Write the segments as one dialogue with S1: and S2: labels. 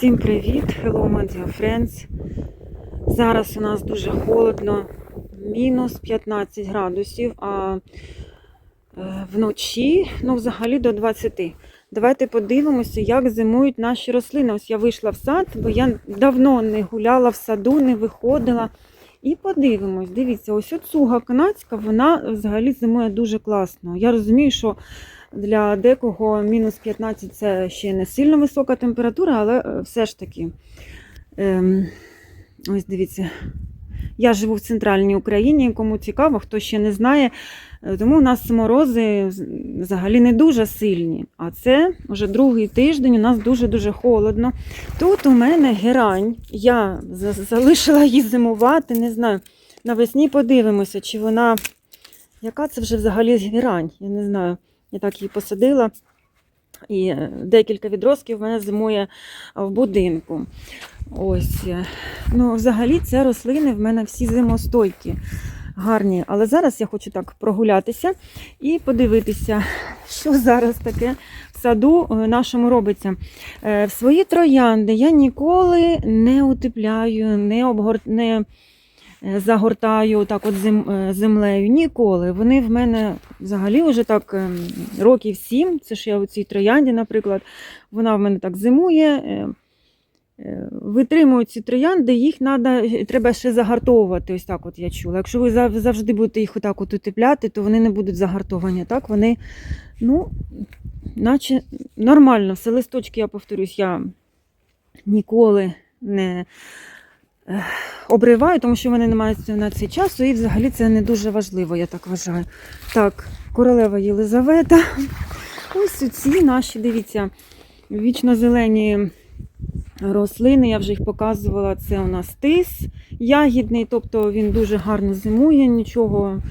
S1: Всім привіт! Hello, my dear friends! Зараз у нас дуже холодно, мінус 15 градусів, а е, вночі, ну, взагалі до 20. Давайте подивимося, як зимують наші рослини. Ось я вийшла в сад, бо я давно не гуляла в саду, не виходила. І подивимось, дивіться, ось оцуга канадська, вона взагалі зимує дуже класно. Я розумію, що для декого мінус 15 це ще не сильно висока температура, але е, все ж таки. Ем, ось дивіться. Я живу в центральній Україні, кому цікаво, хто ще не знає. Е, Тому у нас морози взагалі не дуже сильні. А це вже другий тиждень, у нас дуже-дуже холодно. Тут у мене герань. Я залишила її зимувати, не знаю. Навесні подивимося, чи вона. Яка це вже взагалі герань? Я не знаю. Я так її посадила. І е, декілька відростків в мене зимує в будинку. Ось. е. Ну, взагалі, це рослини в мене всі зимостойкі, гарні. Але зараз я хочу так прогулятися і подивитися, що зараз таке в саду е, нашому робиться. В свої троянди я ніколи не утепляю, не, обгор... е, загортаю так от е, землею. Ніколи. Вони в мене взагалі вже так ем, років сім. Це ж я у цій троянді, наприклад, вона в мене так зимує. е, Витримують ці троянди, їх надо, треба ще загартовувати. Ось так от я чула. Якщо ви завжди будете їх отак от утепляти, то вони не будуть загартовані. Так, вони, ну, наче нормально. Все листочки, я повторюсь, я ніколи не обриваю, тому що в мене немає на це часу, і взагалі це не дуже важливо, я так вважаю. Так, королева Єлизавета. Ось ці наші, дивіться, вічно зелені рослини, я вже їх показувала. Це у нас тис ягідний, тобто він дуже гарно зимує, нічого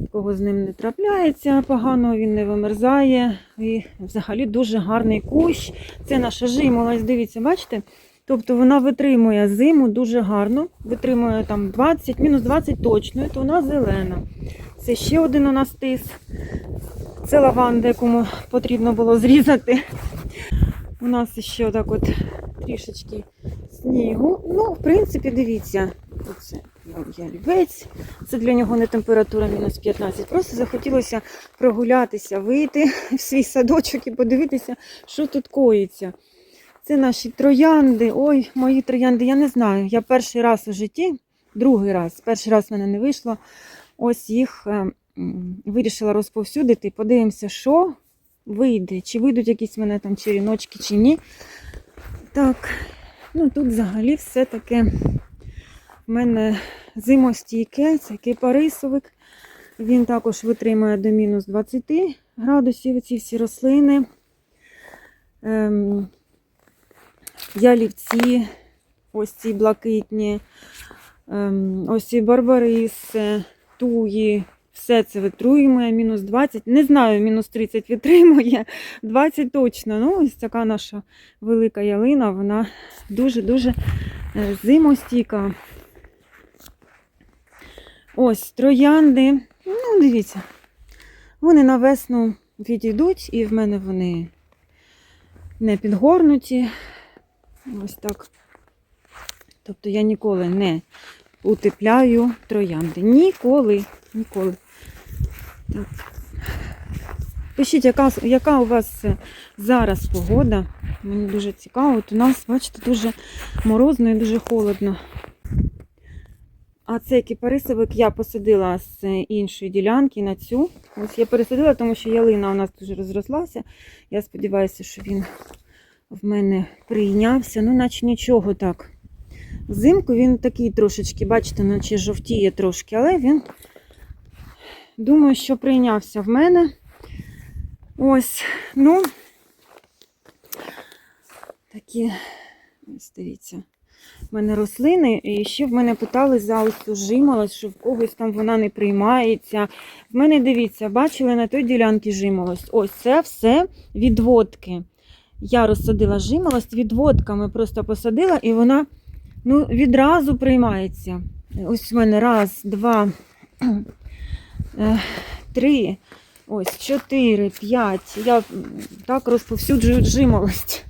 S1: такого з ним не трапляється поганого, він не вимерзає. І взагалі дуже гарний кущ. Це наша жимолость, дивіться, бачите? Тобто вона витримує зиму дуже гарно, витримує там 20, мінус 20 точно, і то вона зелена. Це ще один у нас тис. Це лаванда, якому потрібно було зрізати. У нас ще отак от трішечки снігу. Ну, в принципі, дивіться, оце ялівець. Це для нього не температура мінус 15. Просто захотілося прогулятися, вийти в свій садочок і подивитися, що тут коїться. Це наші троянди. Ой, мої троянди, я не знаю. Я перший раз у житті, другий раз, перший раз в мене не вийшло. Ось їх е, вирішила розповсюдити. Подивимося, що вийде, чи вийдуть якісь мене там черіночки, чи ні. Так, ну тут взагалі все таке в мене зимостійке, це кипарисовик. Він також витримує до мінус 20 градусів ці всі рослини. Ем, ялівці, ось ці блакитні, ем, ось ці барбариси, туї. Все це витримує, мінус 20. Не знаю, мінус 30 витримує, 20 точно. Ну, ось така наша велика ялина, вона дуже-дуже е, зимостійка. Ось троянди. Ну, дивіться, вони на весну відійдуть, і в мене вони не підгорнуті. Ось так. Тобто я ніколи не утепляю троянди. Ніколи. Ніколи. Так. Пишіть, яка, яка у вас е, зараз погода. Мені дуже цікаво. От у нас, бачите, дуже морозно і дуже холодно. А цей кипарисовик я посадила з іншої ділянки на цю. Ось я пересадила, тому що ялина у нас дуже розрослася. Я сподіваюся, що він в мене прийнявся. Ну, наче нічого так. Взимку він такий трошечки, бачите, наче жовтіє трошки, але він, думаю, що прийнявся в мене. Ось, ну, такі, ось дивіться. В мене рослини, і ще в мене питали за ось цю жимолость, що в когось там вона не приймається. В мене, дивіться, бачили на той ділянці жимолость. Ось це все відводки. Я розсадила жимолость, відводками просто посадила, і вона ну, відразу приймається. Ось в мене раз, два, е, три, ось чотири, п'ять. Я так розповсюджую жимолость.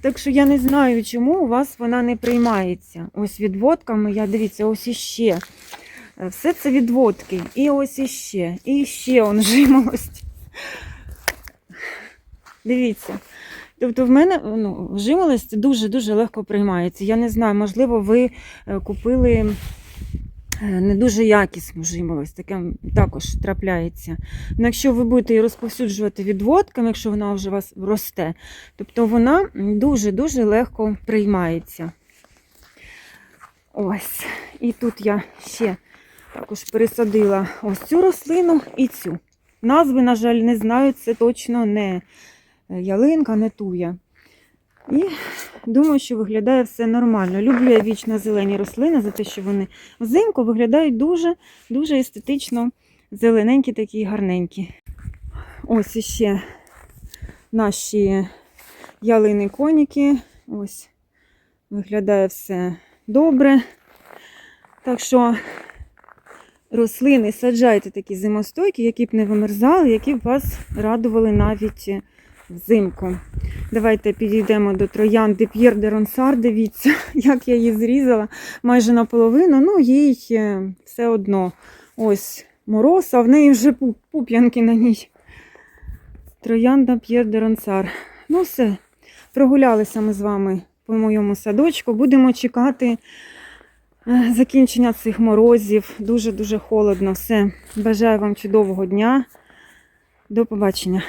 S1: Так що я не знаю, чому у вас вона не приймається. Ось відводками, я дивіться, ось іще. Е, Все це відводки. І ось іще. І ще он жимолость. Дивіться. Тобто в мене ну, жимолость дуже-дуже легко приймається. Я не знаю, можливо, ви е, купили е, не дуже якісну жимолость, таке також трапляється. Ну, якщо ви будете її розповсюджувати відводками, якщо вона вже у вас росте, тобто вона дуже-дуже легко приймається. Ось. І тут я ще також пересадила ось цю рослину і цю. Назви, на жаль, не знаю, це точно не ялинка, не туя. І думаю, що виглядає все нормально. Люблю я вічно зелені рослини за те, що вони взимку виглядають дуже, дуже естетично зелененькі, такі гарненькі. Ось іще наші ялини коніки. Ось виглядає все добре. Так що рослини саджайте такі зимостойкі, які б не вимерзали, які б вас радували навіть взимку. Давайте підійдемо до троянди П'єр де Ронсар. Дивіться, як я її зрізала майже наполовину. Ну, їй е, все одно ось мороз, а в неї вже пуп'янки на ній. Троянда П'єр де Ронсар. Ну все, прогулялися ми з вами по моєму садочку. Будемо чекати е, закінчення цих морозів. Дуже-дуже холодно. Все. Бажаю вам чудового дня. До побачення.